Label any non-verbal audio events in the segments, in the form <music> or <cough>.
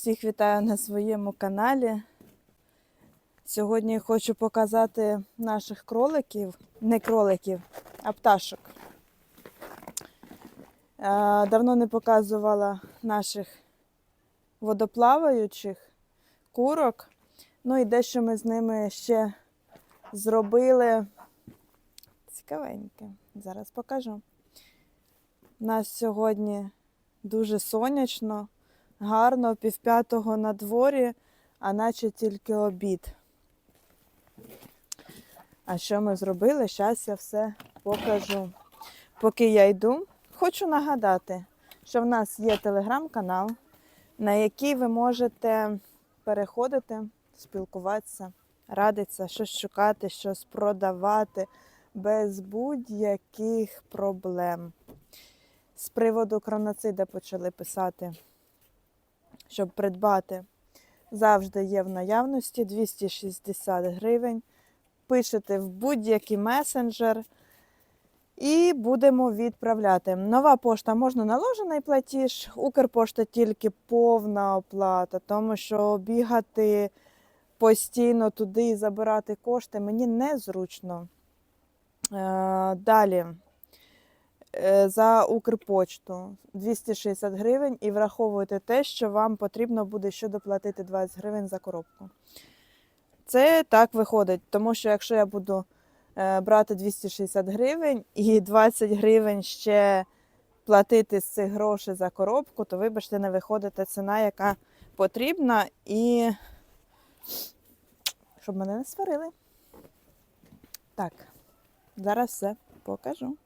Всіх вітаю на своєму каналі. Сьогодні хочу показати наших кроликів, не кроликів, а пташок. Е, Давно не показувала наших водоплаваючих курок. Ну і дещо ми з ними ще зробили цікавеньке. Зараз покажу. У нас сьогодні дуже сонячно гарно, півп'ятого на дворі, а наче тільки обід. А що ми зробили? Зараз я все покажу. Поки я йду, хочу нагадати, що в нас є телеграм-канал, на який ви можете переходити, спілкуватися, радитися, щось шукати, щось продавати без будь-яких проблем. З приводу кроноцида почали писати щоб придбати, завжди є в наявності 260 гривень. Пишете в будь-який месенджер і будемо відправляти. Нова пошта можна наложений платіж, Укрпошта тільки повна оплата, тому що бігати постійно туди і забирати кошти мені незручно. Е, Далі за Укрпочту 260 гривень і враховуйте те, що вам потрібно буде ще доплатити 20 гривень за коробку. Це так виходить, тому що якщо я буду е, брати 260 гривень і 20 гривень ще платити з цих грошей за коробку, то вибачте, не виходить ціна, яка потрібна, і щоб мене не сварили. Так, зараз все покажу.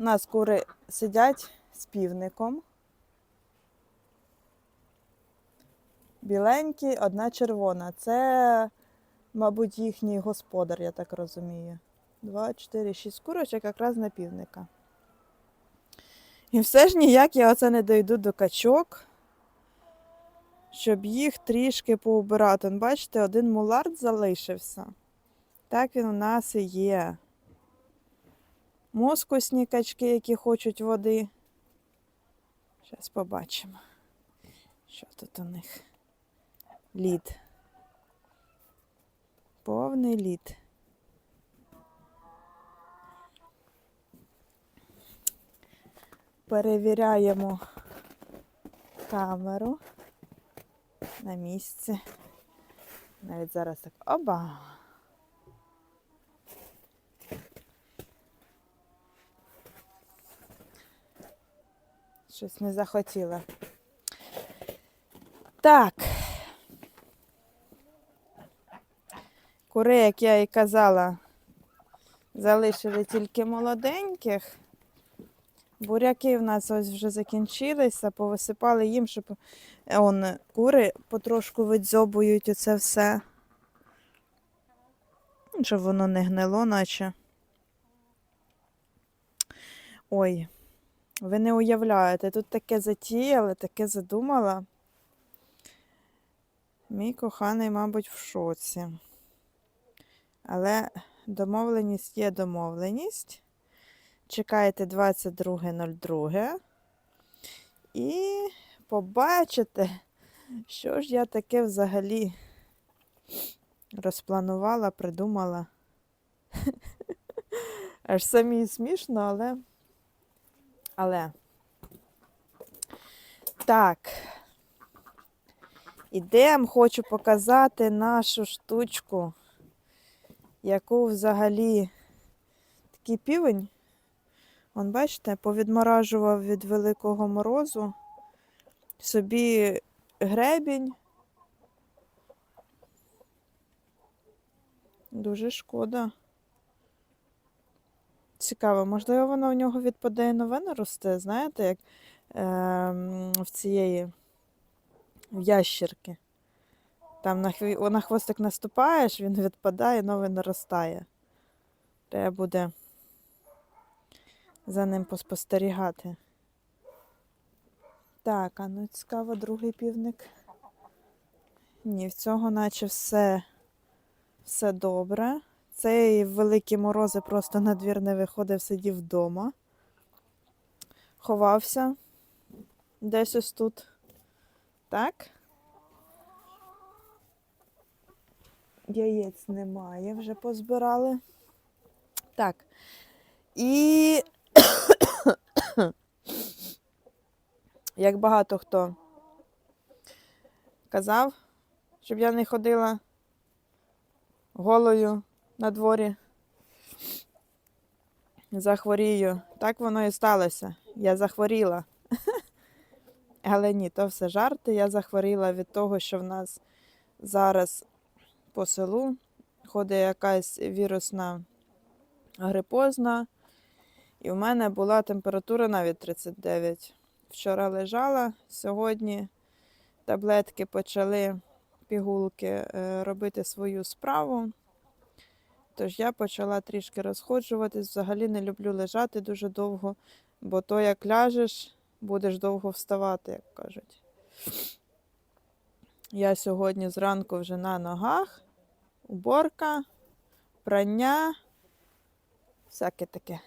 У нас кури сидять з півником. Біленькі, одна червона. Це, мабуть, їхній господар, я так розумію. Два, чотири, шість курочок якраз на півника. І все ж ніяк я оце не дойду до качок, щоб їх трішки поубирати. Бачите, один мулард залишився. Так він у нас і є москосні качки, які хочуть води. Зараз побачимо, що тут у них. Лід. Повний лід. Перевіряємо камеру на місці. Навіть зараз так. Оба! Щось не захотіла. Так. Кури, як я і казала, залишили тільки молоденьких. Буряки в нас ось вже закінчилися, повисипали їм, щоб он, кури потрошку видзьобують оце все. Щоб воно не гнило, наче. Ой. Ви не уявляєте, тут таке затіяла, таке задумала. Мій коханий, мабуть, в шоці. Але домовленість є домовленість. Чекайте 22.02 і побачите, що ж я таке взагалі розпланувала, придумала. <laughs> Аж самі смішно, але. Але. Так. Ідемо, хочу показати нашу штучку, яку взагалі такий півень. Вон, бачите, повідморажував від великого морозу собі гребінь. Дуже шкода. Цікаво, можливо, воно в нього відпадає нове наросте, знаєте, як е, в цієї ящерки. Там на, хві... на хвостик наступаєш, він відпадає, нове наростає. Треба буде за ним поспостерігати. Так, а ну цікаво, другий півник. Ні, в цього наче все, все добре. Цей великі морози просто на двір не виходив, сидів вдома, ховався. Десь ось тут. Так. Яєць немає, вже позбирали. Так. І <coughs> як багато хто казав, щоб я не ходила голою на дворі. Захворію. Так воно і сталося. Я захворіла. <laughs> Але ні, то все жарти. Я захворіла від того, що в нас зараз по селу ходить якась вірусна грипозна. І в мене була температура навіть 39. Вчора лежала, сьогодні таблетки почали пігулки е, робити свою справу. Тож я почала трішки розходжуватись. Взагалі не люблю лежати дуже довго, бо то як ляжеш, будеш довго вставати, як кажуть. Я сьогодні зранку вже на ногах, уборка, прання, всяке таке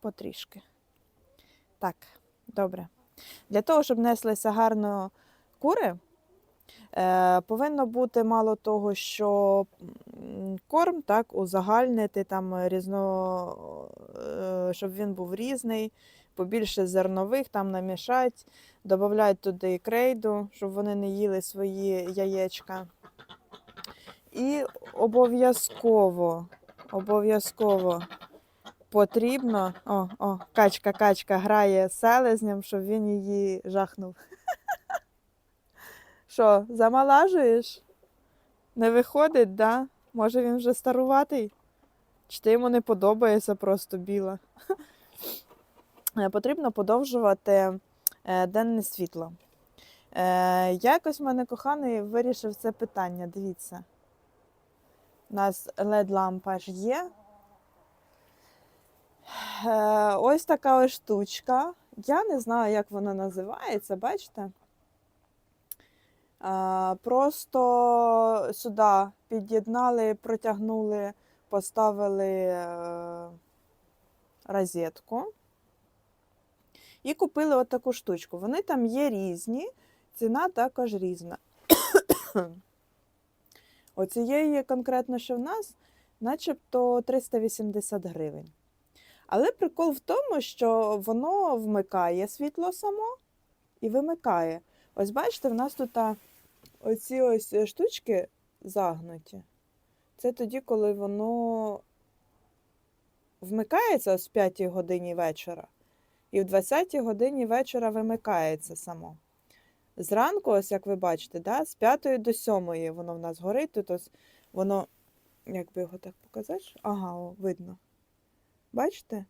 потрішки. Так, добре. Для того, щоб неслися гарно кури, повинно бути мало того, що корм так, узагальнити, там різно, е, щоб він був різний, побільше зернових там намішать, додають туди крейду, щоб вони не їли свої яєчка. І обов'язково, обов'язково потрібно. О, о, качка, качка грає селезням, щоб він її жахнув. Що, замалажуєш? Не виходить, да? Може він вже старуватий? Чи ти йому не подобається просто біла? <laughs> Е, Потрібно подовжувати е, денне світло. Е, Якось в мене коханий вирішив це питання. Дивіться. У нас LED-лампа ж є. Ось така ось штучка. Я не знаю, як вона називається, бачите? Е, Просто сюди під'єднали, протягнули, поставили е, розетку і купили отаку штучку. Вони там є різні, ціна також різна. <coughs> Оцієї конкретно, що в нас, начебто 380 гривень. Але прикол в тому, що воно вмикає світло само і вимикає. Ось бачите, в нас тут оці ось е, штучки загнуті. Це тоді, коли воно вмикається ось в 5 годині вечора, і в 20 годині вечора вимикається само. Зранку, ось як ви бачите, да, з 5 до 7 воно в нас горить. Тут воно, як би його так показати? Ага, о, видно. Бачите?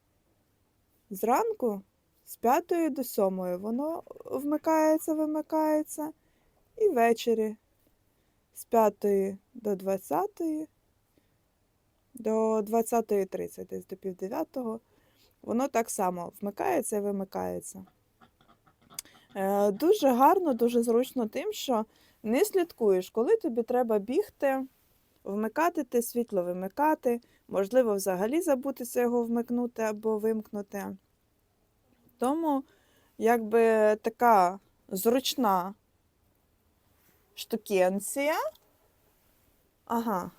Зранку з 5 до 7 воно вмикається, вимикається. І ввечері з 5 до 20, до 20.30, десь до пів 9, воно так само вмикається і вимикається. Е, Дуже гарно, дуже зручно тим, що не слідкуєш, коли тобі треба бігти, вмикати те світло, вимикати, можливо, взагалі забутися його вмикнути або вимкнути. Тому, якби така зручна штукенція. Ага,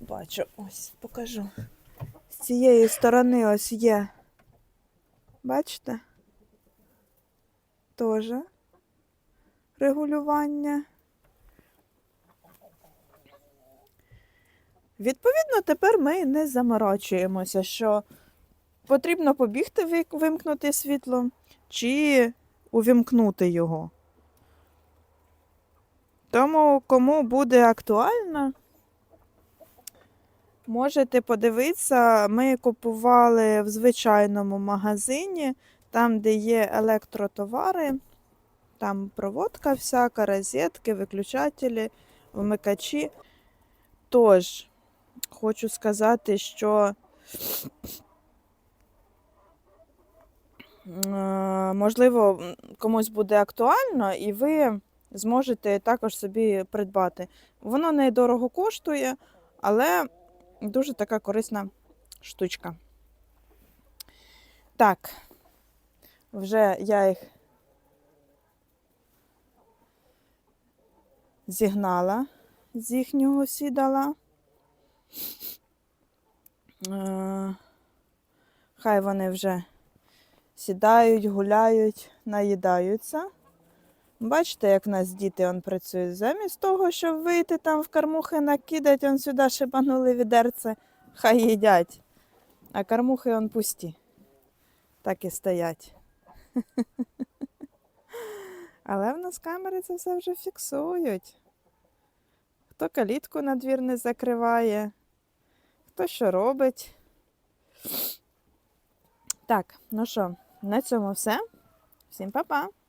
бачу, ось покажу. З цієї сторони ось є. Бачите? Теж регулювання. Відповідно, тепер ми не заморочуємося, що потрібно побігти вимкнути світло чи увімкнути його. Тому, кому буде актуально, можете подивитися. Ми купували в звичайному магазині, там, де є електротовари, там проводка всяка, розетки, виключателі, вмикачі. Тож, хочу сказати, що е, можливо, комусь буде актуально, і ви зможете також собі придбати. Воно недорого коштує, але дуже така корисна штучка. Так, вже я їх зігнала з їхнього сідала. Е, хай вони вже сідають, гуляють, наїдаються. Бачите, як в нас діти он працюють. Замість того, щоб вийти там в кормухи накидати, он сюди шибанули відерце, хай їдять. А кормухи он пусті. Так і стоять. <laughs> Але в нас камери це все вже фіксують. Хто калітку на двір не закриває, хто що робить. Так, ну що, на цьому все. Всім па-па!